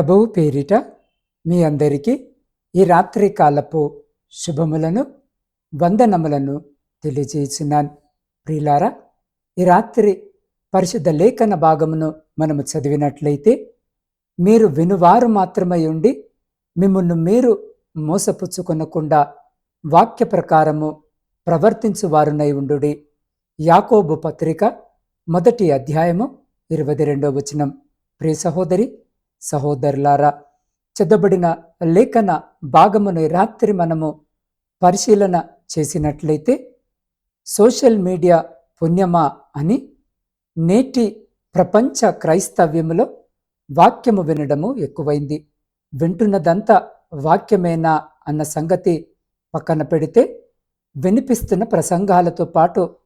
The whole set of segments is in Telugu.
ప్రభువు పేరిట మీ అందరికీ ఈ రాత్రి కాలపు శుభములను వందనములను తెలియజేస్తున్నాను ప్రియులారా ఈ రాత్రి పరిశుద్ధ లేఖన భాగమును మనము చదివినట్లయితే మీరు వినువారు మాత్రమై ఉండి మిమ్మల్ని మీరు మోసపుచ్చుకొనకుండా వాక్య ప్రకారము ప్రవర్తించువారునై ఉండుడి. యాకోబు పత్రిక మొదటి అధ్యాయము ఇరవై రెండో వచనం. ప్రియ సహోదరి సహోదరులారా చదవబడిన లేఖన భాగమును రాత్రి మనము పరిశీలన చేసినట్లయితే సోషల్ మీడియా పుణ్యమా అని నేటి ప్రపంచ క్రైస్తవ్యములో వాక్యము వినడము ఎక్కువైంది. వింటున్నదంతా వాక్యమేనా అన్న సంగతి పక్కన పెడితే వినిపిస్తున్న ప్రసంగాలతో పాటు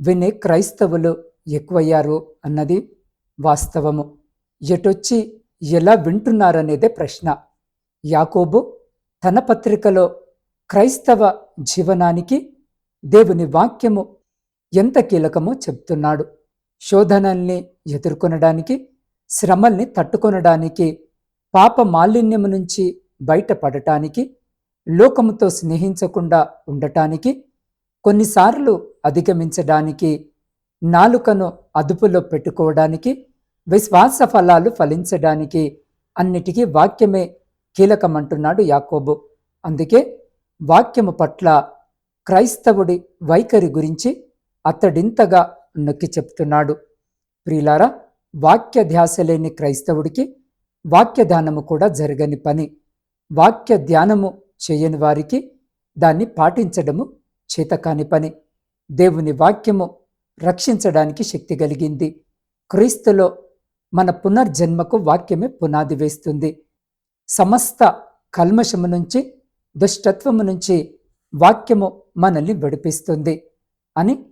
వినే క్రైస్తవులు ఎక్కువయ్యారు అన్నది వాస్తవము. ఎటొచ్చి ఎలా వింటున్నారనేదే ప్రశ్న. యాకోబు తన పత్రికలో క్రైస్తవ జీవనానికి దేవుని వాక్యము ఎంత కీలకమో చెప్తున్నాడు. శోధనల్ని ఎదుర్కొనడానికి శ్రమల్ని తట్టుకొనడానికి పాప మాలిన్యము నుంచి బయటపడటానికి లోకముతో స్నేహించకుండా ఉండటానికి కొన్నిసార్లు అధిగమించడానికి నాలుకను అదుపులో పెట్టుకోవడానికి విశ్వాస ఫలాలు ఫలించడానికి అన్నిటికీ వాక్యమే కీలకమంటున్నాడు యాకోబు. అందుకే వాక్యము పట్ల క్రైస్తవుడి వైఖరి గురించి అతడింతగా నొక్కి చెప్తున్నాడు. ప్రియులారా వాక్య ధ్యాస లేని క్రైస్తవుడికి వాక్య ధ్యానము కూడా జరగని పని. వాక్య ధ్యానము చేయని వారికి దాన్ని పాటించడము చేతకాని పని. దేవుని వాక్యము రక్షించడానికి శక్తి కలిగింది. క్రీస్తులో మన పునర్జన్మకు వాక్యమే పునాది వేస్తుంది. సమస్త కల్మషము నుంచి దుష్టత్వము నుంచి వాక్యము మనల్ని విడిపిస్తుంది అని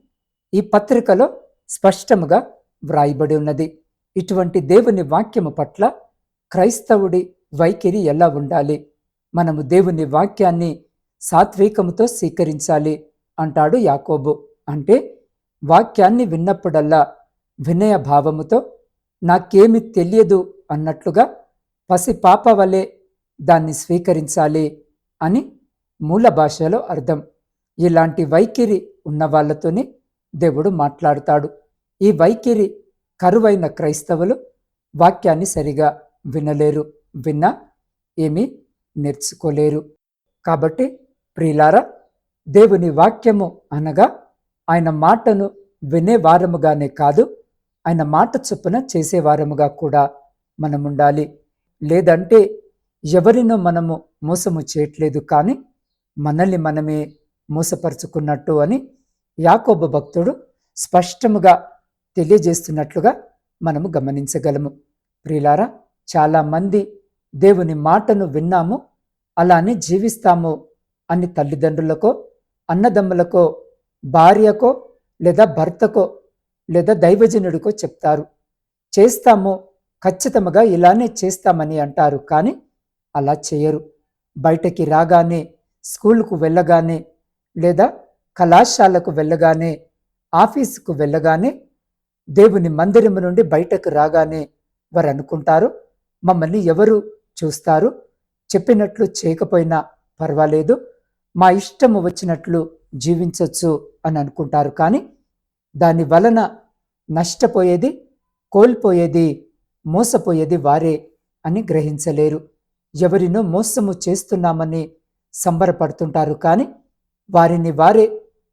ఈ పత్రికలో స్పష్టముగా వ్రాయబడి ఉన్నది. ఇటువంటి దేవుని వాక్యము పట్ల క్రైస్తవుడి వైఖరి ఎలా ఉండాలి? మనము దేవుని వాక్యాన్ని సాత్వికముతో స్వీకరించాలి అంటాడు యాకోబు. అంటే వాక్యాన్ని విన్నప్పుడల్లా వినయ భావముతో నాకేమి తెలియదు అన్నట్లుగా పసి పాప వలె దాన్ని స్వీకరించాలి అని మూల భాషలో అర్థం. ఇలాంటి వైఖరి ఉన్న వాళ్ళతోనే దేవుడు మాట్లాడతాడు. ఈ వైఖరి కరువైన క్రైస్తవులు వాక్యాన్ని సరిగా వినలేరు విన్నా ఏమీ నేర్చుకోలేరు. కాబట్టి ప్రియులారా దేవుని వాక్యము అనగా ఆయన మాటను వినేవారముగానే కాదు ఆయన మాట చొప్పున చేసేవారముగా కూడా మనం ఉండాలి లేదంటే ఎవరినో మనము మోసము చేయట్లేదు కానీ మనల్ని మనమే మోసపరుచుకున్నట్టు అని యాకోబ భక్తుడు స్పష్టముగా తెలియజేస్తున్నట్లుగా మనము గమనించగలము. ప్రియులారా చాలామంది దేవుని మాటను విన్నాము అలానే జీవిస్తాము అని తల్లిదండ్రులకో అన్నదమ్ములకో భార్యకో లేదా భర్తకో లేదా దైవజనుడికో చెప్తారు. చేస్తాము ఖచ్చితంగా ఇలానే చేస్తామని అంటారు కానీ అలా చేయరు. బయటకి రాగానే స్కూల్కు వెళ్ళగానే లేదా కళాశాలకు వెళ్ళగానే ఆఫీసుకు వెళ్ళగానే దేవుని మందిరం నుండి బయటకు రాగానే వారు అనుకుంటారు మమ్మల్ని ఎవరు చూస్తారు? చెప్పినట్లు చేయకపోయినా పర్వాలేదు మా ఇష్టము వచ్చినట్లు జీవించవచ్చు అని అనుకుంటారు కానీ దాని వలన నష్టపోయేది కోల్పోయేది మోసపోయేది వారే అని గ్రహించలేరు. ఎవరినో మోసము చేస్తున్నామని సంబరపడుతుంటారు కానీ వారిని వారే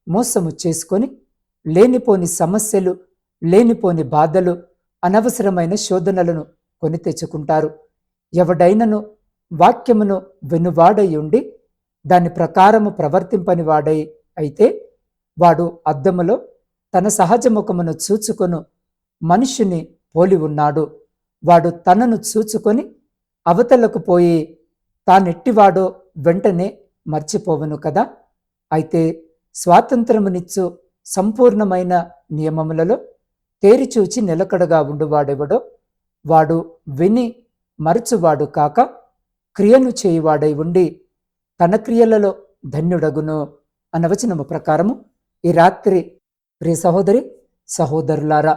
మోసము చేసుకొని లేనిపోని సమస్యలు లేనిపోని బాధలు అనవసరమైన శోధనలను కొని తెచ్చుకుంటారు. ఎవడైనను వాక్యమును వెనువాడై ఉండి దాని ప్రకారము ప్రవర్తింపని వాడై అయితే వాడు అద్దములో తన సహజ ముఖమును చూచుకొను. మనుషుని పోలి ఉన్నాడు. వాడు తనను చూచుకొని అవతలకు పోయి తానెట్టివాడో వెంటనే మర్చిపోవను కదా? అయితే స్వాతంత్రమునిచ్చు సంపూర్ణమైన నియమములలో తేరిచూచి నిలకడగా ఉండువాడెవడో? వాడు విని మరచువాడు కాక క్రియను చేయువాడై ఉండి తన క్రియలలో ధన్యుడగును అనవచనము ప్రకారము ఈ రాత్రి ప్రియ సహోదరి సహోదరులారా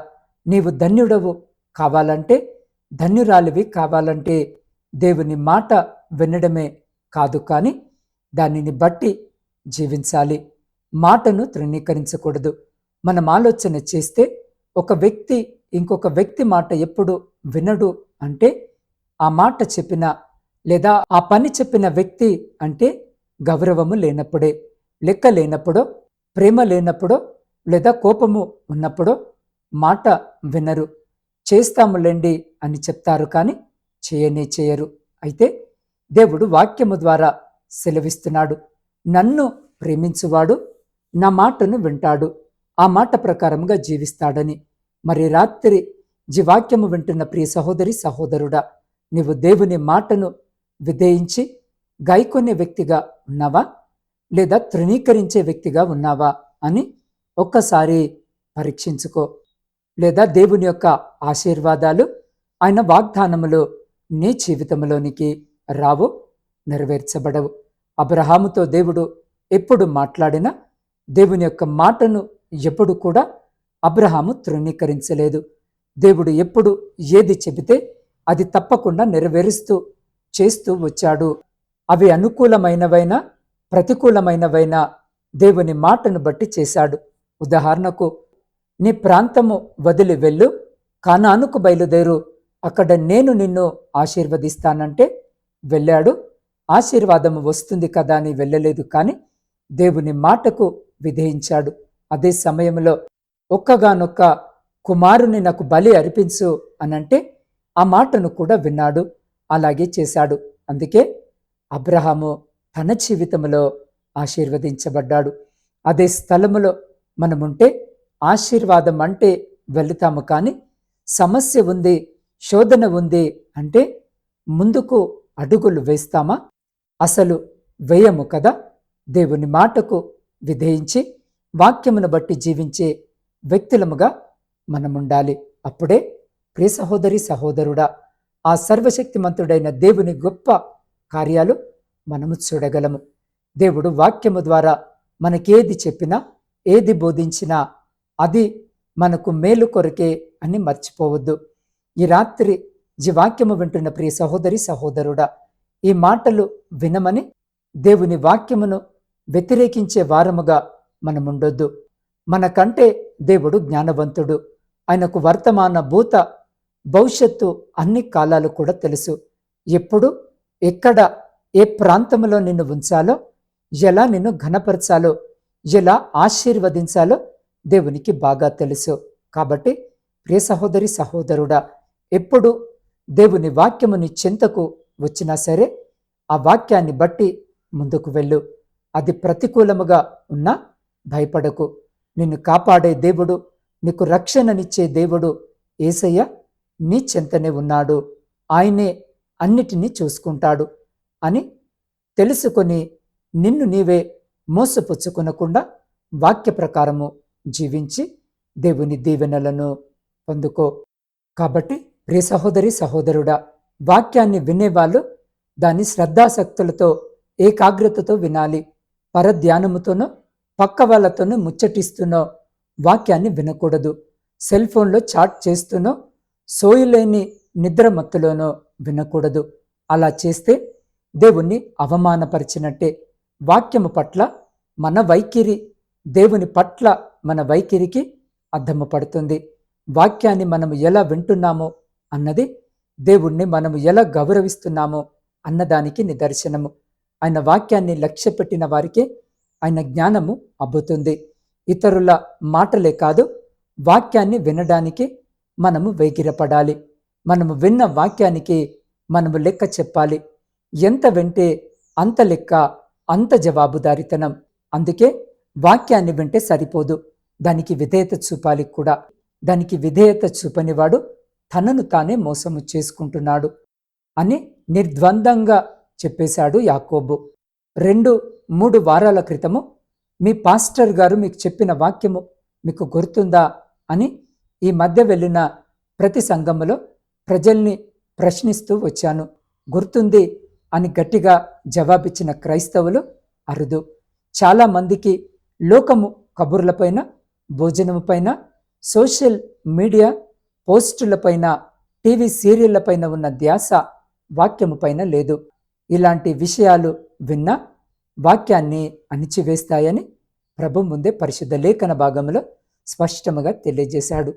నీవు ధన్యుడవు కావాలంటే ధన్యురాలివి కావాలంటే దేవుని మాట వినడమే కాదు కానీ దానిని బట్టి జీవించాలి. మాటను తృణీకరించకూడదు. మనం ఆలోచన చేస్తే ఒక వ్యక్తి ఇంకొక వ్యక్తి మాట ఎప్పుడు వినడు అంటే ఆ మాట చెప్పిన లేదా ఆ పని చెప్పిన వ్యక్తి అంటే గౌరవము లేనప్పుడే లెక్క లేనప్పుడో ప్రేమ లేనప్పుడో లేదా కోపము ఉన్నప్పుడు మాట వినరు. చేస్తాములేండి అని చెప్తారు కానీ చేయనే చేయరు. అయితే దేవుడు వాక్యము ద్వారా సెలవిస్తున్నాడు. నన్ను ప్రేమించువాడు నా మాటను వింటాడు ఆ మాట ప్రకారముగా జీవిస్తాడని. మరి రాత్రి జీవాక్యము వింటున్న ప్రియ సహోదరి సహోదరుడా నీవు దేవుని మాటను విధేయించి గాయకొనే వ్యక్తిగా ఉన్నావా? లేదా తృణీకరించే వ్యక్తిగా ఉన్నావా? అని ఒక్కసారి పరీక్షించుకో. లేదా దేవుని యొక్క ఆశీర్వాదాలు ఆయన వాగ్దానములు నీ జీవితంలోనికి రావు నెరవేర్చబడవు. అబ్రహాముతో దేవుడు ఎప్పుడు మాట్లాడినా దేవుని యొక్క మాటను ఎప్పుడు కూడా అబ్రహాము తృణీకరించలేదు. దేవుడు ఎప్పుడు ఏది చెబితే అది తప్పకుండా నెరవేరుస్తూ చేస్తూ వచ్చాడు. అవి అనుకూలమైనవైనా ప్రతికూలమైనవైనా దేవుని మాటను బట్టి చేశాడు. ఉదాహరణకు నీ ప్రాంతము వదిలి వెళ్ళు కానానుకు బయలుదేరు అక్కడ నేను నిన్ను ఆశీర్వదిస్తానంటే వెళ్ళాడు ఆశీర్వాదము వస్తుంది కదా అని వెళ్ళలేదు కానీ దేవుని మాటకు విధేయించాడు. అదే సమయంలో ఒక్కగానొక్క కుమారుని నాకు బలి అర్పించు అనంటే ఆ మాటను కూడా విన్నాడు అలాగే చేశాడు. అందుకే అబ్రహాము తన జీవితంలో ఆశీర్వదించబడ్డాడు. అదే స్థలములో మనముంటే ఆశీర్వాదం అంటే వెళుతాము కానీ సమస్య ఉంది శోధన ఉంది అంటే ముందుకు అడుగులు వేస్తామా? అసలు వేయము కదా? దేవుని మాటకు విధేయించి వాక్యమును బట్టి జీవించే వ్యక్తులముగా మనముండాలి. అప్పుడే ప్రియ సహోదరి సహోదరుడా ఆ సర్వశక్తిమంతుడైన దేవుని గొప్ప కార్యాలు మనము చూడగలము. దేవుడు వాక్యము ద్వారా మనకేది చెప్పినా ఏది బోధించినా అది మనకు మేలు కొరకే అని మర్చిపోవద్దు. ఈ రాత్రి జీవాక్యము వింటున్న ప్రియ సహోదరి సహోదరుడా ఈ మాటలు వినమని దేవుని వాక్యమును వ్యతిరేకించే వారముగా మనముండొద్దు. మనకంటే దేవుడు జ్ఞానవంతుడు. ఆయనకు వర్తమాన భూత భవిష్యత్తు అన్ని కాలాలు కూడా తెలుసు. ఎప్పుడు ఎక్కడ ఏ ప్రాంతంలో నిన్ను ఉంచాలో ఎలా నిన్ను ఘనపరచాలో ఎలా ఆశీర్వదించాలో దేవునికి బాగా తెలుసు. కాబట్టి ప్రియ సహోదరి సహోదరుడా ఎప్పుడు దేవుని వాక్యము నీ చెంతకు వచ్చినా సరే ఆ వాక్యాన్ని బట్టి ముందుకు వెళ్ళు. అది ప్రతికూలముగా ఉన్నా భయపడకు. నిన్ను కాపాడే దేవుడు నీకు రక్షణనిచ్చే దేవుడు ఏసయ్య నీ చెంతనే ఉన్నాడు. ఆయనే అన్నిటినీ చూసుకుంటాడు అని తెలుసుకొని నిన్ను నీవే మోసపుచ్చుకొనకుండా వాక్య ప్రకారము జీవించి దేవుని దీవెనలను పొందుకో. కాబట్టి ప్రియ సహోదరి సహోదరుడా వాక్యాన్ని వినేవాళ్ళు దాన్ని శ్రద్ధాశక్తులతో ఏకాగ్రతతో వినాలి. పరధ్యానముతోనో పక్క వాళ్ళతోనో ముచ్చటిస్తున్నో వాక్యాన్ని వినకూడదు. సెల్ ఫోన్లో చాట్ చేస్తూనో సోయులేని నిద్రమత్తులోనో వినకూడదు. అలా చేస్తే దేవుణ్ణి అవమానపరిచినట్టే. వాక్యము పట్ల మన వైఖరి దేవుని పట్ల మన వైఖరికి అర్థము పడుతుంది. వాక్యాన్ని మనము ఎలా వింటున్నామో అన్నది దేవుణ్ణి మనము ఎలా గౌరవిస్తున్నామో అన్నదానికి నిదర్శనము. ఆయన వాక్యాన్ని లక్ష్య పెట్టిన వారికి ఆయన జ్ఞానము అబ్బుతుంది. ఇతరుల మాటలే కాదు వాక్యాన్ని వినడానికి మనము వేగిరపడాలి మనము విన్న వాక్యానికి మనము లెక్క చెప్పాలి. ఎంత వింటే అంత లెక్క అంత జవాబుదారితనం. అందుకే వాక్యాన్ని వింటే సరిపోదు. దానికి విధేయత చూపాలి కూడా. దానికి విధేయత చూపనివాడు తనను తానే మోసము చేసుకుంటున్నాడు అని నిర్ద్వందంగా చెప్పేశాడు యాకోబు. రెండు మూడు వారాల క్రితము మీ పాస్టర్ గారు మీకు చెప్పిన వాక్యము మీకు గుర్తుందా అని ఈ మధ్య వెళ్ళిన ప్రతి సంఘములో ప్రజల్ని ప్రశ్నిస్తూ వచ్చాను. గుర్తుంది అని గట్టిగా జవాబిచ్చిన క్రైస్తవులు అరుదు. చాలామందికి లోకము కబుర్లపైన భోజనముపైన సోషల్ మీడియా పోస్టులపైన టీవీ సీరియళ్ళపైన ఉన్న ధ్యాస వాక్యము పైన లేదు. ఇలాంటి విషయాలు విన్నా వాక్యాన్ని అణిచివేస్తాయని ప్రభు ముందే పరిశుద్ధ లేఖన భాగంలో స్పష్టముగా తెలియజేశాడు.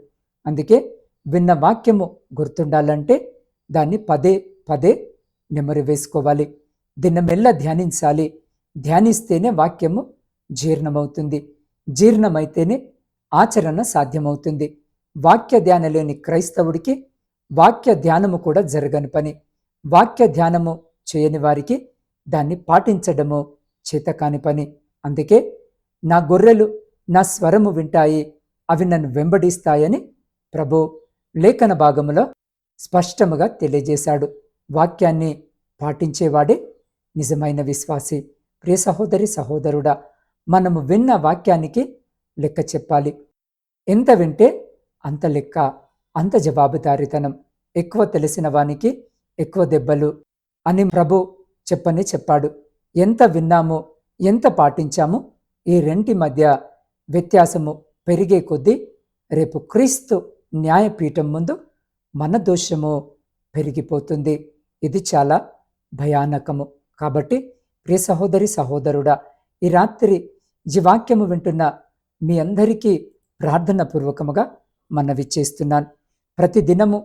అందుకే విన్న వాక్యము గుర్తుండాలంటే దాన్ని పదే పదే నెమరు వేసుకోవాలి. దినమెల్ల ధ్యానించాలి. ధ్యానిస్తేనే వాక్యము జీర్ణమవుతుంది. జీర్ణమైతేనే ఆచరణ సాధ్యమవుతుంది. వాక్య ధ్యాన లేని క్రైస్తవుడికి వాక్య ధ్యానము కూడా జరగని పని. వాక్య ధ్యానము చేయని వారికి దాన్ని పాటించడము చేతకాని పని. అందుకే నా గొర్రెలు నా స్వరము వింటాయి. అవి నన్ను వెంబడిస్తాయని ప్రభు లేఖన భాగములో స్పష్టముగా తెలియజేశాడు. వాక్యాన్ని పాటించేవాడే నిజమైన విశ్వాసి. ప్రియ సహోదరి సహోదరుడా మనము విన్న వాక్యానికి లెక్క చెప్పాలి. ఎంత వింటే అంత లెక్క అంత జవాబుదారితనం ఎక్కువ తెలిసిన వానికి ఎక్కువ దెబ్బలు అని ప్రభు చెప్పని చెప్పాడు. ఎంత విన్నామో ఎంత పాటించామో ఈ రెంటి మధ్య వ్యత్యాసము పెరిగే కొద్దీ రేపు క్రీస్తు న్యాయపీఠం ముందు మన దోషము పెరిగిపోతుంది. ఇది చాలా భయానకము. కాబట్టి ప్రియ సహోదరి సహోదరుడా ఈ రాత్రి జీవాక్యము వాక్యము వింటున్న మీ అందరికీ ప్రార్థన పూర్వకముగా మనవి చేస్తున్నాను. ప్రతి దినము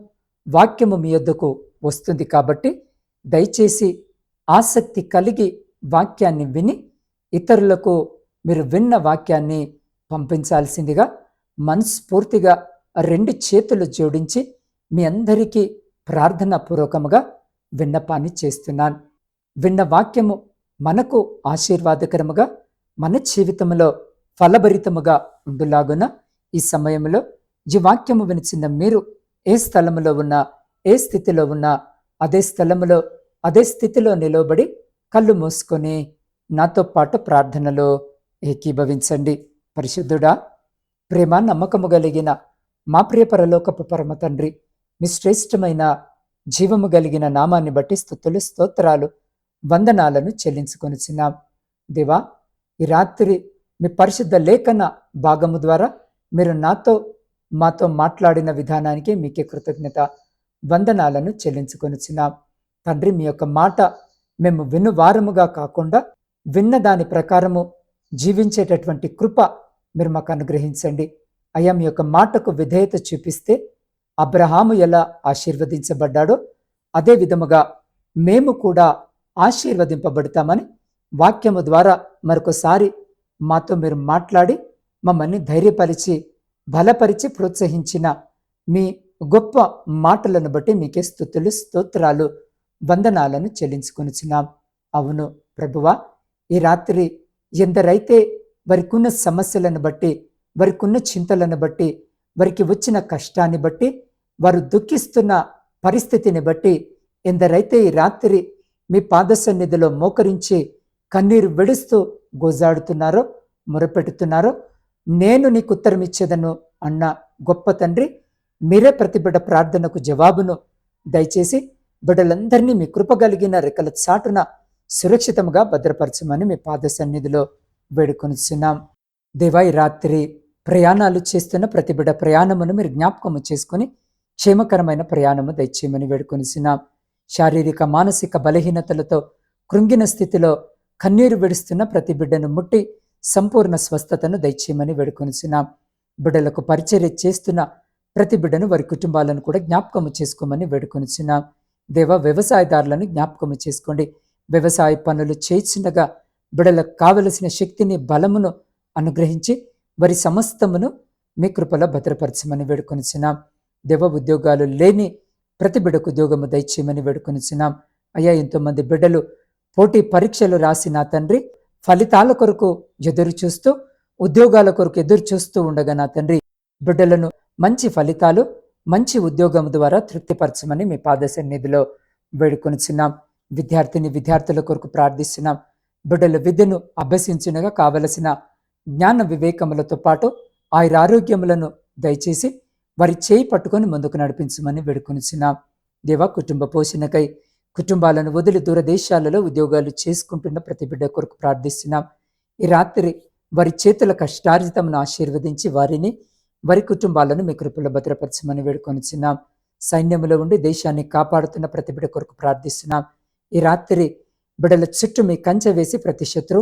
వాక్యము మీ యొద్దకు వస్తుంది కాబట్టి దయచేసి ఆసక్తి కలిగి వాక్యాన్ని విని ఇతరులకు మీరు విన్న వాక్యాన్ని పంపించాల్సిందిగా మనస్ఫూర్తిగా రెండు చేతులు జోడించి మీ అందరికీ ప్రార్థన పూర్వకముగా విన్నపాన్ని చేస్తున్నాను. విన్న వాక్యము మనకు ఆశీర్వాదకరముగా మన జీవితంలో ఫలభరితముగా ఉండులాగున ఈ సమయంలో ఈ వాక్యము వినిచిన మీరు ఏ స్థలములో ఉన్నా ఏ స్థితిలో ఉన్నా అదే స్థలములో అదే స్థితిలో నిలవబడి కళ్ళు మూసుకొని నాతో పాటు ప్రార్థనలో ఏకీభవించండి. పరిశుద్ధుడా ప్రేమ నమ్మకము కలిగిన మా ప్రియ పరలోకపు పరమ తండ్రి మీ శ్రేష్టమైన జీవము కలిగిన నామాన్ని బట్టి స్థుతులు స్తోత్రాలు వందనాలను చెల్లించుకొనిచున్నాం దేవా ఈ రాత్రి మీ పరిశుద్ధ లేఖన భాగము ద్వారా మీరు నాతో మాతో మాట్లాడిన విధానానికి మీకే కృతజ్ఞత వందనాలను చెల్లించుకొనిచున్నాం తండ్రి మీ యొక్క మాట మేము వినువారముగా కాకుండా విన్న దాని ప్రకారము జీవించేటటువంటి కృప మీరు మాకు అనుగ్రహించండి. అయ్యా మీ యొక్క మాటకు విధేయత చూపిస్తే అబ్రహాము ఎలా ఆశీర్వదించబడ్డాడో అదే విధముగా మేము కూడా ఆశీర్వదింపబడతామని వాక్యము ద్వారా మరొకసారి మాతో మీరు మాట్లాడి మమ్మల్ని ధైర్యపరిచి బలపరిచి ప్రోత్సహించిన మీ గొప్ప మాటలను బట్టి మీకే స్థుతులు స్తోత్రాలు వందనాలను చెల్లించుకొనిచున్నాం. అవును ప్రభువా ఈ రాత్రి ఎందరైతే వారికున్న సమస్యలను బట్టి వారికున్న చింతలను బట్టి వారికి వచ్చిన కష్టాన్ని బట్టి వారు దుఃఖిస్తున్న పరిస్థితిని బట్టి ఎందరైతే ఈ రాత్రి మీ పాద సన్నిధిలో మోకరించి కన్నీరు విడుస్తూ గోజాడుతున్నారో మొరపెడుతున్నారో నేను నీకు ఉత్తరం ఇచ్చేదను అన్న గొప్ప తండ్రి మీరే ప్రతిబిడ ప్రార్థనకు జవాబును దయచేసి బిడ్డలందరినీ మీ కృపగలిగిన రెక్కల చాటున సురక్షితంగా భద్రపరచమని మీ పాద సన్నిధిలో వేడుకొనిచున్నాం. దేవాయి రాత్రి ప్రయాణాలు చేస్తున్న ప్రతిబిడ ప్రయాణమును మీరు జ్ఞాపకము చేసుకొని క్షేమకరమైన ప్రయాణము దయచేయమని వేడుకొనిచున్నాం. శారీరక మానసిక బలహీనతలతో కృంగిన స్థితిలో కన్నీరు విడుస్తున్న ప్రతి బిడ్డను ముట్టి సంపూర్ణ స్వస్థతను దయచేయమని వేడుకొనిసినాం బిడ్డలకు పరిచర్య చేస్తున్న ప్రతి బిడ్డను వారి కుటుంబాలను కూడా జ్ఞాపకము చేసుకోమని వేడుకొనిచున్నాం. దేవ వ్యవసాయదారులను జ్ఞాపకము చేసుకోండి. వ్యవసాయ పనులు చేయించినగా బిడలకు కావలసిన శక్తిని బలమును అనుగ్రహించి వారి సమస్తమును మీ కృపలో భద్రపరచమని వేడుకొనిచున్నాం. దేవ ఉద్యోగాలు లేని ప్రతి బిడ్డకు ఉద్యోగము దయచేయమని వేడుకొనిచున్నాం అయ్యా ఎంతోమంది బిడ్డలు పోటీ పరీక్షలు రాసి నా తండ్రి ఫలితాల కొరకు ఎదురు చూస్తూ ఉద్యోగాల కొరకు ఎదురు చూస్తూ ఉండగా నా తండ్రి బిడ్డలను మంచి ఫలితాలు మంచి ఉద్యోగం ద్వారా తృప్తిపరచమని మీ పాద సన్నిధిలో వేడుకొనిచున్నాం విద్యార్థిని విద్యార్థుల కొరకు ప్రార్థిస్తున్నాం. బిడ్డల విద్యను అభ్యసించినగా కావలసిన జ్ఞాన వివేకములతో పాటు ఆయుర ఆరోగ్యములను దయచేసి వారి చేయి పట్టుకొని ముందుకు నడిపించమని వేడుకొనిచిన దేవ కుటుంబ పోషణకై కుటుంబాలను వదిలి దూరదేశాలలో ఉద్యోగాలు చేసుకుంటున్న ప్రతి బిడ్డ కొరకు ప్రార్థిస్తున్నాం. ఈ రాత్రి వారి చేతుల కష్టార్జితమును ఆశీర్వదించి వారిని వారి కుటుంబాలను మీ కృపలో భద్రపరచమని వేడుకొనిచున్నాం. సైన్యంలో ఉండి దేశాన్ని కాపాడుతున్న ప్రతి బిడ్డ కొరకు ప్రార్థిస్తున్నాం. ఈ రాత్రి బిడల చుట్టూ మీ కంచె వేసి ప్రతి శత్రు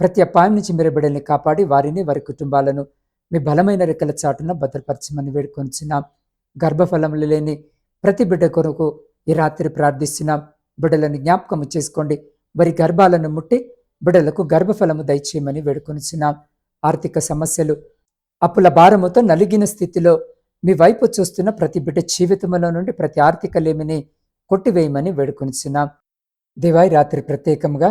ప్రతి అపాయం నుంచి మీరు బిడల్ని కాపాడి వారిని వారి కుటుంబాలను మీ బలమైన రెక్కల చాటున భద్రపరచమని వేడుకొంచున్నాం గర్భఫలములు లేని ప్రతి బిడ్డ కొరకు ఈ రాత్రి ప్రార్థిస్తున్నాం బిడ్డలను జ్ఞాపకము చేసుకోండి. వారి గర్భాలను ముట్టి బిడ్డలకు గర్భఫలము దయచేయమని వేడుకొనిచున్నాం ఆర్థిక సమస్యలు అప్పుల భారముతో నలిగిన స్థితిలో మీ వైపు చూస్తున్న ప్రతి బిడ్డ జీవితంలో నుండి ప్రతి ఆర్థిక లేమిని కొట్టివేయమని వేడుకొనిచున్నాం దివాయి రాత్రి ప్రత్యేకంగా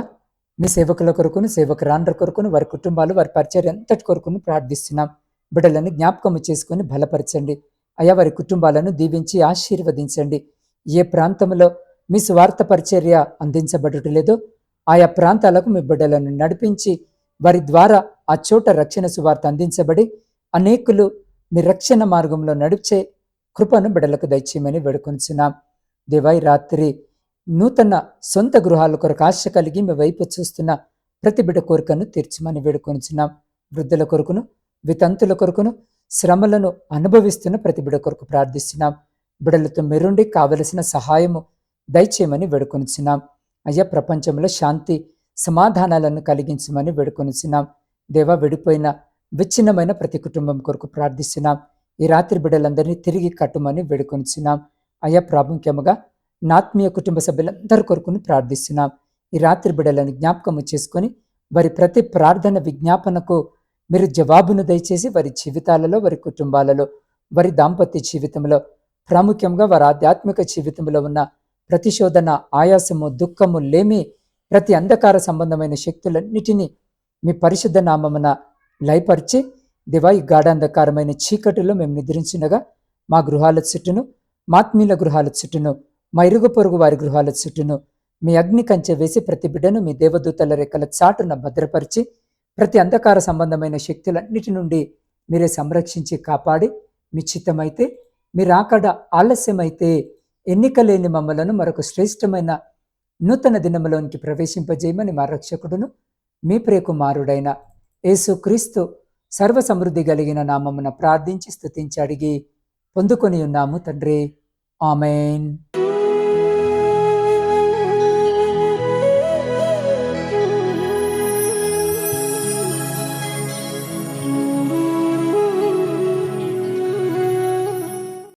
మీ సేవకుల కొరకును సేవకురాండ్ర కొరకును వారి కుటుంబాలు వారి పరిచయం ఎంతటి కొరకును ప్రార్థిస్తున్నాం. బిడ్డలను జ్ఞాపకం చేసుకుని బలపరచండి. అయా వారి కుటుంబాలను దీవించి ఆశీర్వదించండి. ఏ ప్రాంతంలో మీ స్వార్థ పరిచర్య అందించబడటం లేదో ఆయా ప్రాంతాలకు మీ బిడ్డలను నడిపించి వారి ద్వారా ఆ చోట రక్షణ సువార్త అందించబడి అనేకులు మీ రక్షణ మార్గంలో నడిచే కృపను బిడ్డలకు దయచేయమని వేడుకొంచున్నాం. దివై రాత్రి నూతన సొంత గృహాల కొరకు ఆశ కలిగి మీ వైపు చూస్తున్న ప్రతి బిడ్డ కోరికను తీర్చమని వేడుకొంచున్నాం. వృద్ధుల కొరకును వితంతుల కొరకును శ్రమలను అనుభవిస్తున్న ప్రతి బిడ కొరకు ప్రార్థిస్తున్నాం. బిడలతో మెరుండి కావలసిన సహాయము దయచేయమని వేడుకొనిచున్నాం. అయ్యా ప్రపంచంలో శాంతి సమాధానాలను కలిగించమని వేడుకొనిచున్నాం. దేవ విడిపోయిన విచ్ఛిన్నమైన ప్రతి కుటుంబం కొరకు ప్రార్థిస్తున్నాం. ఈ రాత్రి బిడ్డలందరినీ తిరిగి కట్టుమని వేడుకొనిచున్నాం. అయ్యా ప్రాముఖ్యముగా నాత్మీయ కుటుంబ సభ్యులందరి కొరకును ప్రార్థిస్తున్నాం. ఈ రాత్రి బిడ్డలను జ్ఞాపకము చేసుకొని వారి ప్రతి ప్రార్థన విజ్ఞాపనకు మీరు జవాబును దయచేసి వారి జీవితాలలో వారి కుటుంబాలలో వారి దాంపత్య జీవితంలో ప్రాముఖ్యంగా వారి ఆధ్యాత్మిక జీవితంలో ఉన్న ప్రతిశోధన ఆయాసము దుఃఖము లేమి ప్రతి అంధకార సంబంధమైన శక్తులన్నిటినీ మీ పరిశుద్ధ నామమున లయపరిచి దివా ఈ గాఢాంధకారమైన చీకటిలో మేము నిద్రించినగా మా గృహాల చుట్టూను మాత్మీల గృహాల చుట్టూను మా ఇరుగు పొరుగు వారి గృహాల చుట్టూను మీ అగ్ని కంచె వేసి ప్రతి బిడ్డను మీ దేవదూతల రెక్కల చాటున భద్రపరిచి ప్రతి అంధకార సంబంధమైన శక్తులన్నిటి నుండి మీరే సంరక్షించి కాపాడి మీ మీరు ఆకడ ఆలస్యమైతే ఎన్నిక లేని మమ్మలను మరొక శ్రేష్టమైన నూతన దినములోనికి ప్రవేశింపజేయమని మా రక్షకుడును మీ ప్రియకుమారుడైన యేసుక్రీస్తు సర్వసమృద్ధి కలిగిన నామమున ప్రార్థించి స్థుతించి అడిగి పొందుకొని ఉన్నాము తండ్రి. ఆమెన్.